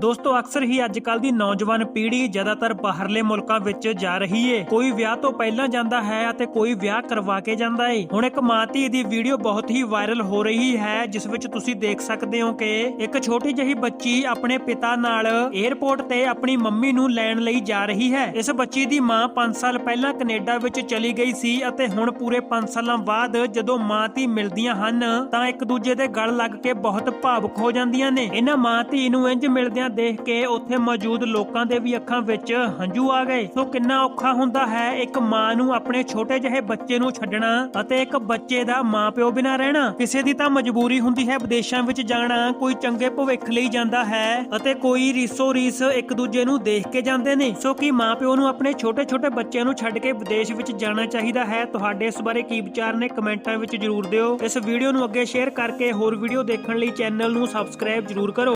ਦੋਸਤੋ, ਅਕਸਰ ਹੀ ਅੱਜ ਕੱਲ ਦੀ ਨੌਜਵਾਨ ਪੀੜ੍ਹੀ ਜ਼ਿਆਦਾਤਰ ਬਾਹਰਲੇ ਮੁਲਕਾਂ ਵਿੱਚ ਜਾ ਰਹੀ ਏ। ਕੋਈ ਵਿਆਹ ਤੋਂ ਪਹਿਲਾਂ ਜਾਂਦਾ ਹੈ ਅਤੇ ਕੋਈ ਵਿਆਹ ਕਰਵਾ ਕੇ ਜਾਂਦਾ ਏ। ਹੁਣ ਇੱਕ ਮਾਂ ਧੀ ਦੀ ਵੀਡੀਓ ਬਹੁਤ ਹੀ ਵਾਇਰਲ ਹੋ ਰਹੀ ਹੈ, ਜਿਸ ਵਿੱਚ ਤੁਸੀਂ ਦੇਖ ਸਕਦੇ ਹੋ ਕਿ ਇੱਕ ਛੋਟੀ ਜਿਹੀ ਬੱਚੀ ਆਪਣੇ ਪਿਤਾ ਨਾਲ 에ਅਰਪੋਰਟ ਤੇ ਆਪਣੀ ਮੰਮੀ ਨੂੰ ਲੈਣ ਲਈ ਜਾ ਰਹੀ ਹੈ। ਇਸ ਬੱਚੀ ਦੀ ਮਾਂ 5 ਸਾਲ ਪਹਿਲਾਂ ਕੈਨੇਡਾ ਵਿੱਚ ਚਲੀ ਗਈ ਸੀ ਅਤੇ ਹੁਣ ਪੂਰੇ 5 ਸਾਲਾਂ ਬਾਅਦ ਜਦੋਂ ਮਾਂ ਧੀ ਮਿਲਦੀਆਂ ਹਨ, ਤਾਂ ਇੱਕ ਦੂਜੇ ਦੇ ਗਲ ਲੱਗ ਕੇ ਬਹੁਤ ਭਾਵੁਕ ਹੋ ਜਾਂਦੀਆਂ ਨੇ। ਇਹਨਾਂ ਮਾਂ ਧੀ ਨੂੰ ਇੰਜ ਮਿਲਦਿਆਂ ਦੇਖ ਕੇ ਉੱਥੇ ਮੌਜੂਦ ਲੋਕਾਂ ਦੇ ਵੀ ਅੱਖਾਂ ਵਿੱਚ ਹੰਝੂ ਆ ਗਏ। ਸੋ ਕਿੰਨਾ ਔਖਾ ਹੁੰਦਾ ਹੈ ਇੱਕ ਮਾਂ ਨੂੰ ਆਪਣੇ ਛੋਟੇ ਜਿਹੇ ਬੱਚੇ ਨੂੰ ਛੱਡਣਾ ਅਤੇ ਇੱਕ ਬੱਚੇ ਦਾ ਮਾਪਿਓ ਬਿਨਾਂ ਰਹਿਣਾ। ਕਿਸੇ ਦੀ ਤਾਂ ਮਜਬੂਰੀ ਹੁੰਦੀ ਹੈ ਵਿਦੇਸ਼ਾਂ ਵਿੱਚ ਜਾਣਾ, ਕੋਈ ਚੰਗੇ ਭਵਿੱਖ ਲਈ ਜਾਂਦਾ ਹੈ ਅਤੇ ਕੋਈ ਰੀਸੋ ਰੀਸ ਇੱਕ ਦੂਜੇ ਨੂੰ ਦੇਖ ਕੇ ਜਾਂਦੇ ਨੇ। ਸੋ ਕੀ ਮਾਪਿਓ ਨੂੰ ਆਪਣੇ ਛੋਟੇ ਛੋਟੇ ਬੱਚਿਆਂ ਨੂੰ ਛੱਡ ਕੇ ਵਿਦੇਸ਼ ਵਿੱਚ ਜਾਣਾ ਚਾਹੀਦਾ ਹੈ? ਤੁਹਾਡੇ ਇਸ ਬਾਰੇ ਕੀ ਵਿਚਾਰ ਨੇ? ਕਮੈਂਟਾਂ ਵਿੱਚ ਜਰੂਰ ਦਿਓ। ਇਸ ਵੀਡੀਓ ਨੂੰ ਅੱਗੇ ਸ਼ੇਅਰ ਕਰਕੇ ਹੋਰ ਵੀਡੀਓ ਦੇਖਣ ਲਈ ਚੈਨਲ ਨੂੰ ਸਬਸਕ੍ਰਾਈਬ ਜਰੂਰ ਕਰੋ।